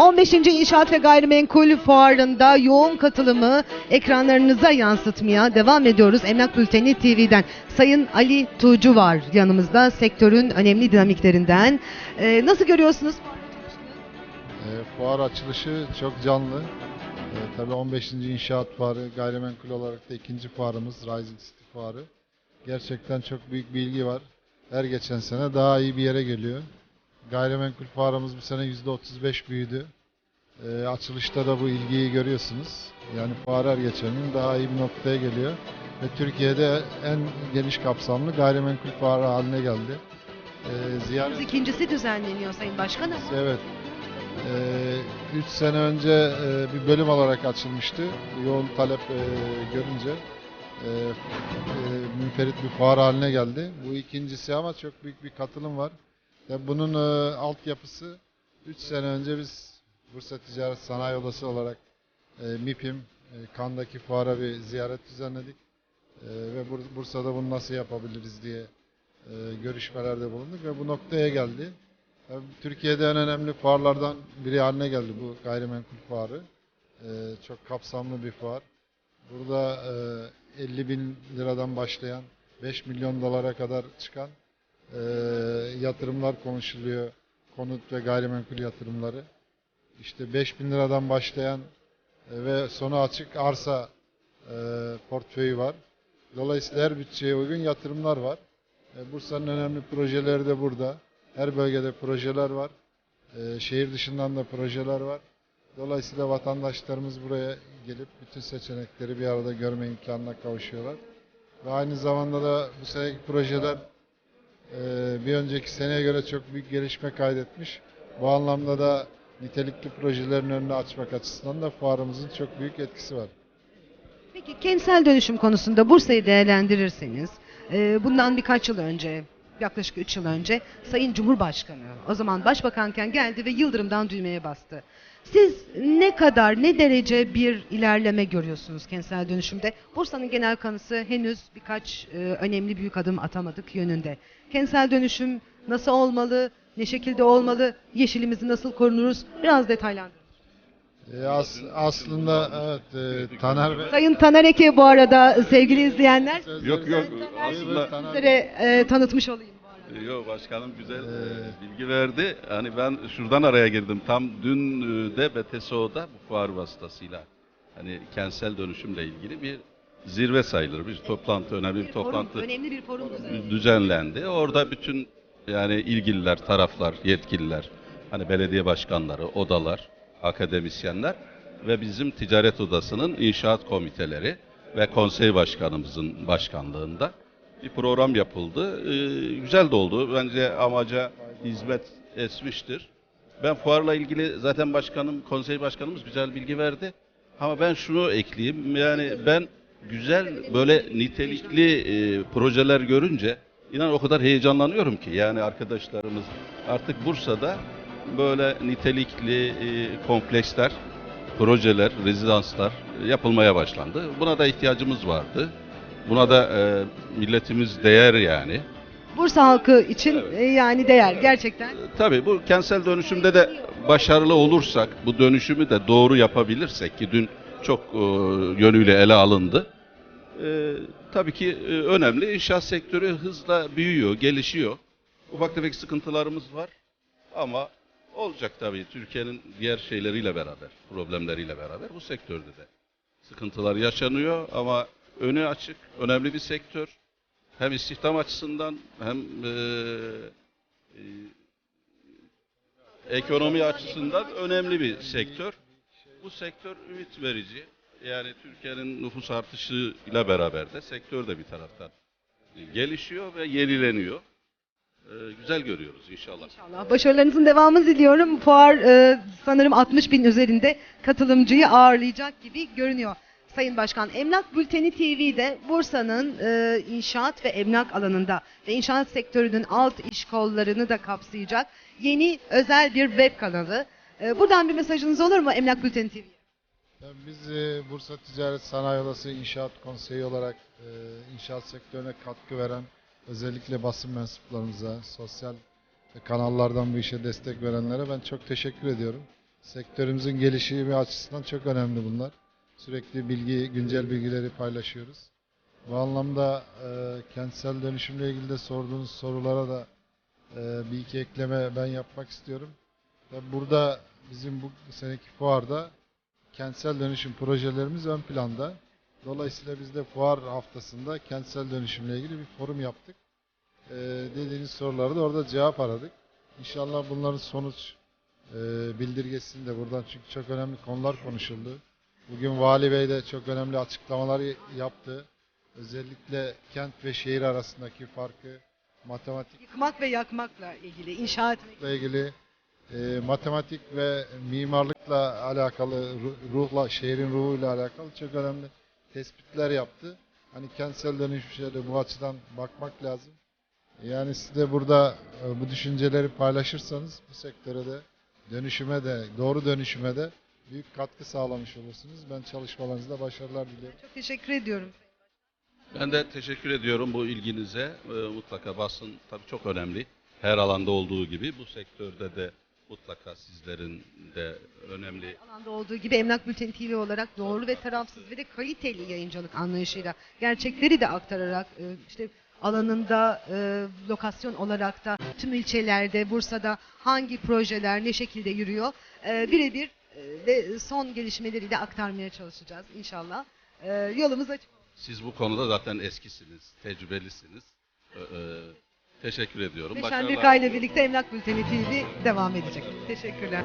15. İnşaat ve Gayrimenkul Fuarı'nda yoğun katılımı ekranlarınıza yansıtmaya devam ediyoruz. Emlak Bülteni TV'den. Sayın Ali Tuğcu var yanımızda sektörün önemli dinamiklerinden. Ee, nasıl görüyorsunuz? E, fuar açılışı çok canlı. E, tabii 15. İnşaat Fuarı, gayrimenkul olarak da ikinci fuarımız Rising City Fuarı. Gerçekten çok büyük bir ilgi var. Her geçen sene daha iyi bir yere geliyor. Gayrimenkul fuarımız bu sene %35 büyüdü. E, açılışta da bu ilgiyi görüyorsunuz. Yani fuar her geçen gün daha iyi bir noktaya geliyor. Ve Türkiye'de en geniş kapsamlı gayrimenkul fuarı haline geldi. E, ziyaret... İkincisi düzenleniyor Sayın Başkanım. Evet. 3 sene önce e, bir bölüm olarak açılmıştı. Yoğun talep e, görünce e, e, münferit bir fuar haline geldi. Bu ikincisi ama çok büyük bir katılım var. Ve bunun e, altyapısı 3 sene önce biz Bursa Ticaret Sanayi Odası olarak e, MİPİM e, Kandaki fuara bir ziyaret düzenledik. E, ve Bur- Bursa'da bunu nasıl yapabiliriz diye e, görüşmelerde bulunduk ve bu noktaya geldi. Tabii Türkiye'de en önemli fuarlardan biri haline geldi bu gayrimenkul fuarı. Ee, çok kapsamlı bir fuar. Burada e, 50 bin liradan başlayan 5 milyon dolara kadar çıkan e, yatırımlar konuşuluyor. Konut ve gayrimenkul yatırımları. İşte 5 bin liradan başlayan e, ve sonu açık arsa e, portföyü var. Dolayısıyla her bütçeye uygun yatırımlar var. E, Bursa'nın önemli projeleri de burada. Her bölgede projeler var. Ee, şehir dışından da projeler var. Dolayısıyla vatandaşlarımız buraya gelip bütün seçenekleri bir arada görme imkanına kavuşuyorlar. Ve aynı zamanda da bu seneki projeler e, bir önceki seneye göre çok büyük gelişme kaydetmiş. Bu anlamda da nitelikli projelerin önünü açmak açısından da fuarımızın çok büyük etkisi var. Peki kentsel dönüşüm konusunda Bursa'yı değerlendirirseniz e, bundan birkaç yıl önce yaklaşık 3 yıl önce Sayın Cumhurbaşkanı o zaman başbakanken geldi ve Yıldırım'dan düğmeye bastı. Siz ne kadar ne derece bir ilerleme görüyorsunuz kentsel dönüşümde? Bursa'nın genel kanısı henüz birkaç e, önemli büyük adım atamadık yönünde. Kentsel dönüşüm nasıl olmalı? Ne şekilde olmalı? Yeşilimizi nasıl korunuruz? Biraz detaylandırın. E, as- aslında evet e, Taner Bey Sayın Taner Eke bu arada sevgili izleyenler Yok yok Taner aslında sizlere e, tanıtmış olayım. bu arada. yok başkanım güzel Ee, bilgi verdi. Hani ben şuradan araya girdim. Tam dün e, de BTSO'da bu fuar vasıtasıyla hani kentsel dönüşümle ilgili bir zirve sayılır. Bir toplantı önemli bir Forum, toplantı önemli bir forum düzenlendi. düzenlendi. Orada bütün yani ilgililer, taraflar, yetkililer, hani belediye başkanları, odalar, akademisyenler ve bizim ticaret odasının inşaat komiteleri ve konsey başkanımızın başkanlığında bir program yapıldı. Ee, güzel de oldu. Bence amaca hizmet etmiştir. Ben fuarla ilgili zaten başkanım, konsey başkanımız güzel bilgi verdi. Ama ben şunu ekleyeyim. Yani ben güzel böyle nitelikli e, projeler görünce inan o kadar heyecanlanıyorum ki. Yani arkadaşlarımız artık Bursa'da böyle nitelikli e, kompleksler, projeler, rezidanslar yapılmaya başlandı. Buna da ihtiyacımız vardı. Buna da e, milletimiz değer yani. Bursa halkı için e, yani değer gerçekten. Tabii bu kentsel dönüşümde de başarılı olursak, bu dönüşümü de doğru yapabilirsek ki dün çok e, yönüyle ele alındı. E, tabii ki e, önemli. İnşaat sektörü hızla büyüyor, gelişiyor. Ufak tefek sıkıntılarımız var ama olacak tabii Türkiye'nin diğer şeyleriyle beraber, problemleriyle beraber bu sektörde de sıkıntılar yaşanıyor ama önü açık, önemli bir sektör. Hem istihdam açısından hem e, e, ekonomi açısından önemli bir sektör. Bu sektör ümit verici. Yani Türkiye'nin nüfus artışıyla beraber de sektör de bir taraftan gelişiyor ve yenileniyor. Ee, güzel görüyoruz inşallah. İnşallah başarılarınızın devamını diliyorum. Fuar e, sanırım 60 bin üzerinde katılımcıyı ağırlayacak gibi görünüyor. Sayın Başkan, Emlak Bülteni TV'de Bursa'nın e, inşaat ve emlak alanında ve inşaat sektörünün alt iş kollarını da kapsayacak yeni özel bir web kanalı. E, buradan bir mesajınız olur mu Emlak Bülteni TV'ye? Biz e, Bursa Ticaret Sanayi Odası İnşaat Konseyi olarak e, inşaat sektörüne katkı veren özellikle basın mensuplarımıza, sosyal kanallardan bu işe destek verenlere ben çok teşekkür ediyorum. Sektörümüzün gelişimi açısından çok önemli bunlar. Sürekli bilgi, güncel bilgileri paylaşıyoruz. Bu anlamda e, kentsel dönüşümle ilgili de sorduğunuz sorulara da e, bir iki ekleme ben yapmak istiyorum. Tabii burada bizim bu seneki fuarda kentsel dönüşüm projelerimiz ön planda. Dolayısıyla biz de fuar haftasında kentsel dönüşümle ilgili bir forum yaptık. Ee, dediğiniz soruları da orada cevap aradık. İnşallah bunların sonuç e, bildirgesini de buradan çünkü çok önemli konular konuşuldu. Bugün Vali Bey de çok önemli açıklamalar yaptı. Özellikle kent ve şehir arasındaki farkı, matematik Yıkmak ve yakmakla ilgili, inşa etmek. ile ilgili e, matematik ve mimarlıkla alakalı, ru- ruhla, şehrin ruhuyla alakalı çok önemli tespitler yaptı. Hani kentsel dönüşüme de bu açıdan bakmak lazım. Yani siz de burada e, bu düşünceleri paylaşırsanız bu sektöre de dönüşüme de, doğru dönüşüme de büyük katkı sağlamış olursunuz. Ben çalışmalarınızda başarılar diliyorum. Çok teşekkür ediyorum. Ben de teşekkür ediyorum bu ilginize. Ee, mutlaka basın tabii çok önemli. Her alanda olduğu gibi bu sektörde de mutlaka sizlerin de önemli alanda olduğu gibi Emlak Bülteni TV olarak doğru ve tarafsız ve de kaliteli yayıncılık anlayışıyla gerçekleri de aktararak e, işte alanında e, lokasyon olarak da tüm ilçelerde Bursa'da hangi projeler ne şekilde yürüyor e, birebir e, ve son gelişmeleri de aktarmaya çalışacağız inşallah. E, yolumuz açık. Siz bu konuda zaten eskisiniz, tecrübelisiniz. Ee, e, teşekkür ediyorum. Beşen Birkay ile birlikte Emlak Bülteni TV devam edecek. Teşekkürler.